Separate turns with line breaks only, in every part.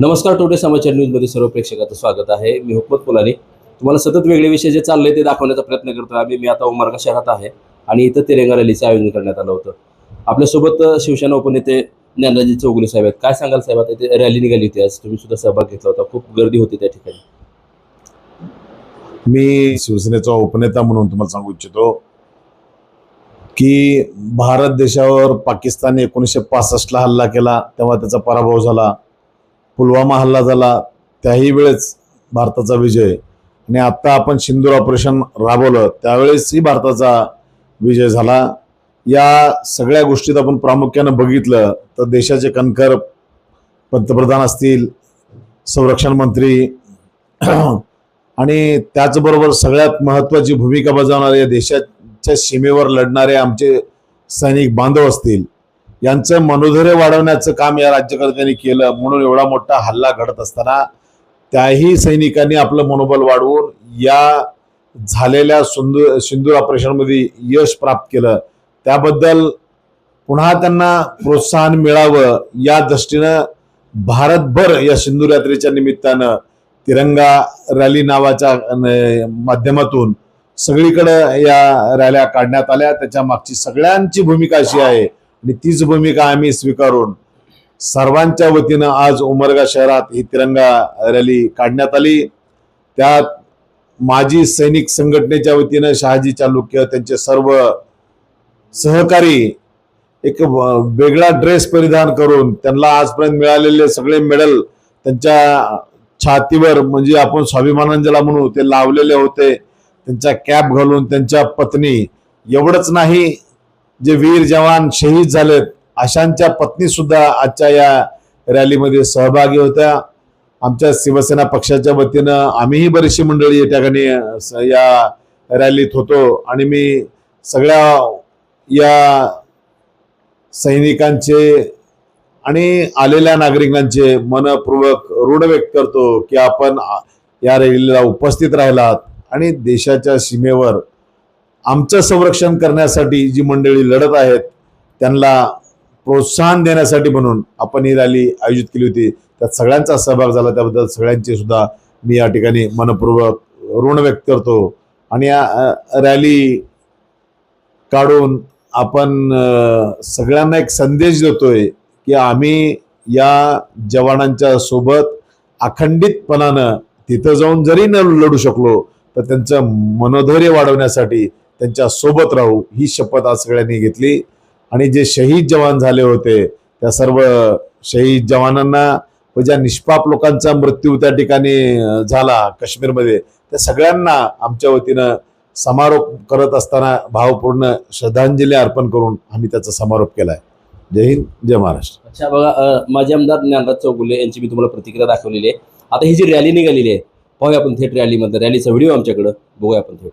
नमस्कार टोटे समाचार न्यूजमध्ये सर्व प्रेक्षकाचं स्वागत आहे. मी हुकमत पुलानी तुम्हाला सतत वेगळे विषय जे चालले ते दाखवण्याचा प्रयत्न करतो. आम्ही मी आता उमरगा शहरात आहे आणि इथं तिरंगा रॅलीचं आयोजन करण्यात आलं होतं. आपल्यासोबत शिवसेना उपनेते ज्ञानराजी चौगुले साहेब आहेत. काय सांगाल साहेब? आता इथे रॅली निघाली होती आज. तुम्ही सुद्धा सहभाग घेतला होता. खूप गर्दी होती त्या ठिकाणी.
मी शिवसेनेचा उपनेता म्हणून तुम्हाला सांगू इच्छितो की भारत देशावर पाकिस्तान एकोणीसशे पासष्टला हल्ला केला तेव्हा त्याचा पराभव झाला. पुलवामा हल्ला झाला त्याही वेळेस भारताचा विजय. आणि आत्ता आपण सिंदूर ऑपरेशन राबवलं त्यावेळेसही भारताचा विजय झाला. या सगळ्या गोष्टीत आपण प्रामुख्यानं बघितलं तर देशाचे कणखर पंतप्रधान असतील संरक्षण मंत्री. आणि त्याचबरोबर सगळ्यात महत्त्वाची भूमिका बजावणारे देशाच्या सीमेवर लढणारे आमचे सैनिक बांधव असतील यांचं मनोधैर्य वाढवण्याचं काम या राज्यकर्त्यांनी केलं. म्हणून एवढा मोठा हल्ला घडत असताना त्याही सैनिकांनी आपलं मनोबल वाढवून या झालेल्या सुंदूर सिंदूर ऑपरेशनमध्ये यश प्राप्त केलं. त्याबद्दल पुन्हा त्यांना प्रोत्साहन मिळावं या दृष्टीनं भारतभर या सिंधूर यात्रेच्या निमित्तानं तिरंगा रॅली नावाच्या माध्यमातून सगळीकडे या रॅल्या काढण्यात आल्या. त्याच्या मागची सगळ्यांची भूमिका अशी आहे. आणि तीच भूमिका आम्ही स्वीकारून सर्वांच्या वतीनं आज उमरगा शहरात ही तिरंगा रॅली काढण्यात आली. त्यात माजी सैनिक संघटनेच्या वतीनं शहाजी चालुक्य त्यांचे सर्व सहकारी एक वेगळा ड्रेस परिधान करून त्यांना आजपर्यंत मिळालेले सगळे मेडल त्यांच्या छातीवर म्हणजे आपण स्वाभिमानानं ज्याला म्हणू ते लावलेले होते. त्यांच्या कॅप घालून त्यांच्या पत्नी एवढंच नाही जे वीर जवान शहीद झालेत अशांच्या पत्नी सुद्धा आजच्या या रॅलीमध्ये सहभागी होत्या. आमच्या शिवसेना पक्षाच्या वतीनं आम्हीही बरीचशी मंडळी या ठिकाणी या रॅलीत होतो. आणि मी सगळ्या या सैनिकांचे आणि आलेल्या नागरिकांचे मनपूर्वक ऋण व्यक्त करतो की आपण या रॅलीला उपस्थित राहिलात आणि देशाच्या सीमेवर आमचं संरक्षण करण्यासाठी जी मंडळी लढत आहेत त्यांना प्रोत्साहन देण्यासाठी म्हणून आपण ही रॅली आयोजित केली होती. त्यात सगळ्यांचा सहभाग झाला त्याबद्दल सगळ्यांचे सुद्धा मी या ठिकाणी मनपूर्वक ऋण व्यक्त करतो. आणि या रॅली काढून आपण सगळ्यांना एक संदेश देतोय की आम्ही या जवानांच्या सोबत अखंडितपणानं तिथं जाऊन जरी न लढू शकलो तर त्यांचं मनोधैर्य वाढवण्यासाठी त्यांच्यासोबत राहू ही शपथ आज सगळ्यांनी घेतली. आणि जे शहीद जवान झाले होते त्या सर्व शहीद जवानांना व ज्या निष्पाप लोकांचा मृत्यू त्या ठिकाणी झाला काश्मीरमध्ये त्या सगळ्यांना आमच्या वतीनं समारोप करत असताना भावपूर्ण श्रद्धांजली अर्पण करून आम्ही त्याचा समारोप केलाय. जय हिंद जय महाराष्ट्र.
अच्छा बघा माझे आमदार ज्ञानराज चौगुले यांची मी तुम्हाला प्रतिक्रिया दाखवलेली आहे. आता ही जी रॅली निघालेली आहे पाहूया आपण थेट रॅलीमध्ये रॅलीचा व्हिडिओ आमच्याकडं बघूया आपण थेट.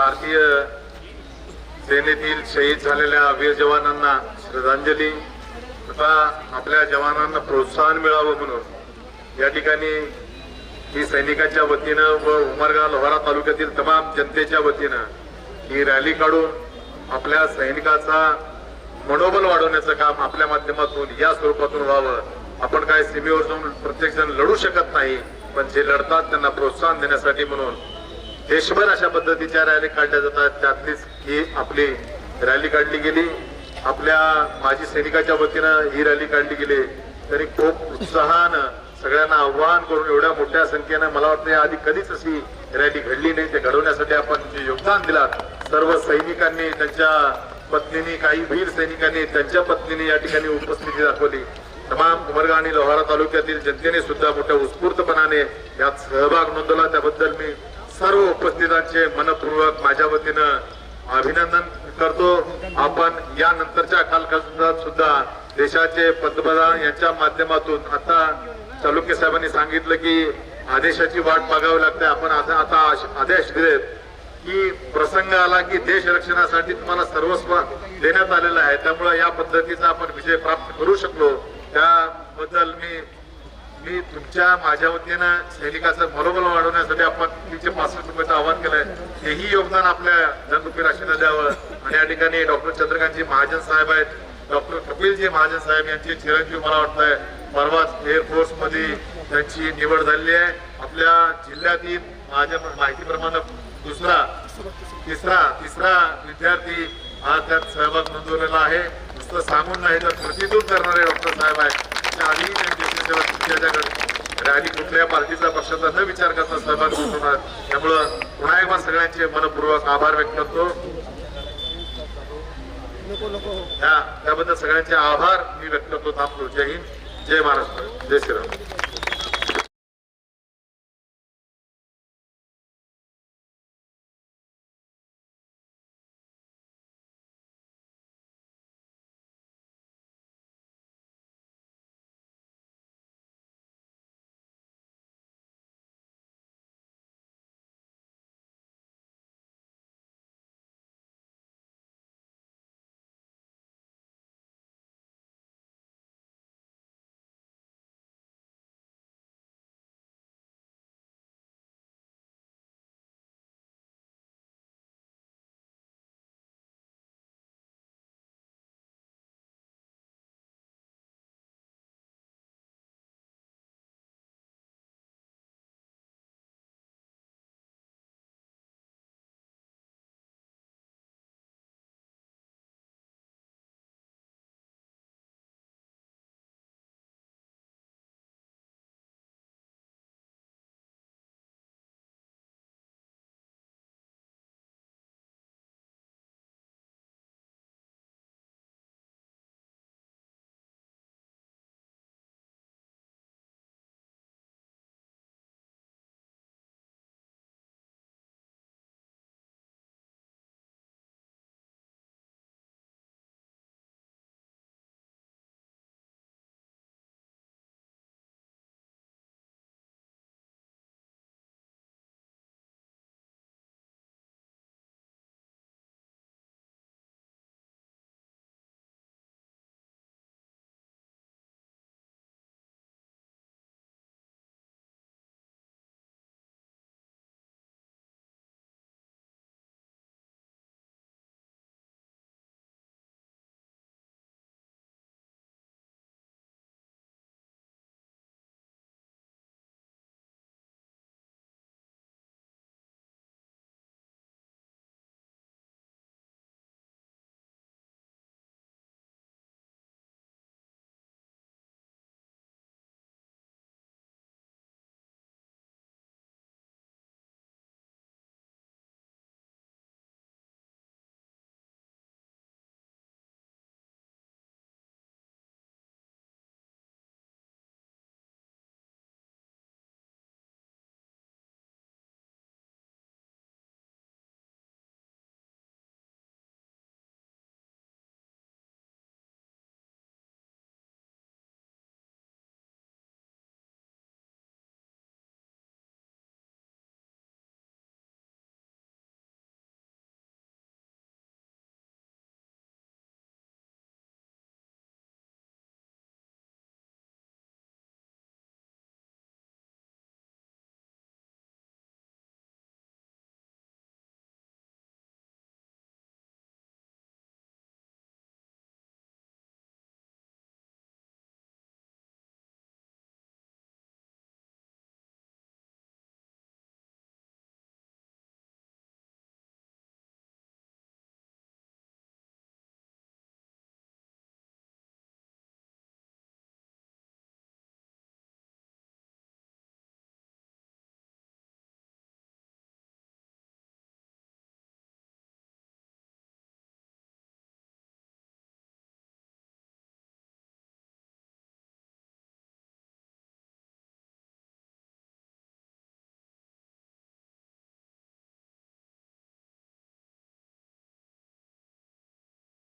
भारतीय सेनेतील शहीद झालेल्या वीर जवानांना श्रद्धांजली तथा आपल्या जवानांना प्रोत्साहन मिळावं म्हणून या ठिकाणी ही सैनिकांच्या वतीनं व उमरगा लोहारा तालुक्यातील तमाम जनतेच्या वतीनं ही रॅली काढून आपल्या सैनिकाचा मनोबल वाढवण्याचं काम आपल्या माध्यमातून या स्वरूपातून व्हावं. आपण काय सीमेवर जाऊन प्रत्येक जण लढू शकत नाही पण जे लढतात त्यांना प्रोत्साहन देण्यासाठी म्हणून देशभर अशा पद्धतीच्या रॅली काढल्या जातात. त्यातलीच ही आपली रॅली काढली गेली. आपल्या माजी सैनिकाच्या वतीनं ही रॅली काढली गेली. तरी खूप उत्साहानं सगळ्यांना आव्हान करून एवढ्या मोठ्या संख्येनं मला वाटतं या आधी कधीच अशी रॅली घडली नाही. ते घडवण्यासाठी आपण जे योगदान दिला सर्व सैनिकांनी त्यांच्या पत्नीनी काही वीर सैनिकांनी त्यांच्या पत्नीने या ठिकाणी उपस्थिती दाखवली. तमाम उमरगा आणि लोहारा तालुक्यातील जनतेने सुद्धा मोठ्या उत्स्फूर्तपणाने यात सहभाग नोंदवला. त्याबद्दल मी सर्व उपस्थितांचे मनपूर्वक माझ्या वतीनं अभिनंदन करतो. आपण या नंतरच्या कालखंडात सुद्धा देशाचे पंतप्रधान यांच्या माध्यमातून आता चालुक्य साहेबांनी सांगितलं की आदेशाची वाट बघावी लागते. आपण आता आता आश- आदेश दिलेत की प्रसंग आला की देश रक्षणासाठी तुम्हाला सर्वस्व देण्यात आलेलं आहे. त्यामुळे या पद्धतीचा आपण विजय प्राप्त करू शकलो. त्याबद्दल मी मी तुमच्या माझ्या वतीनं सैनिकाचं मनोबल वाढवण्यासाठी आपण तीनशे पासष्ट रुपयाचं आवाहन केलंय. तेही योगदान आपल्या जनरुपी राशीला द्यावं. आणि या ठिकाणी डॉक्टर चंद्रकांतजी महाजन साहेब आहेत. डॉक्टर कपिलजी महाजन साहेब यांचे चिरंजीव मला वाटतंय. परवाच एअरफोर्समध्ये त्यांची निवड झालेली आहे. आपल्या जिल्ह्यातील माझ्या माहितीप्रमाणे दुसरा तिसरा तिसरा विद्यार्थी हा त्यात सहभाग नोंदवलेला आहे. नुसतं सांगून नाही तर कृतीतून करणारे डॉक्टर साहेब आहेत. त्या आधी रॅली कुठल्या पार्टीचा पक्षाचा न विचार करता सहभाग होणार त्यामुळं पुन्हा एकदा सगळ्यांचे मनपूर्वक आभार व्यक्त करतो. त्याबद्दल सगळ्यांचे आभार मी व्यक्त करतो. थांबतो. जय हिंद. जय महाराष्ट्र. जय श्रीराम.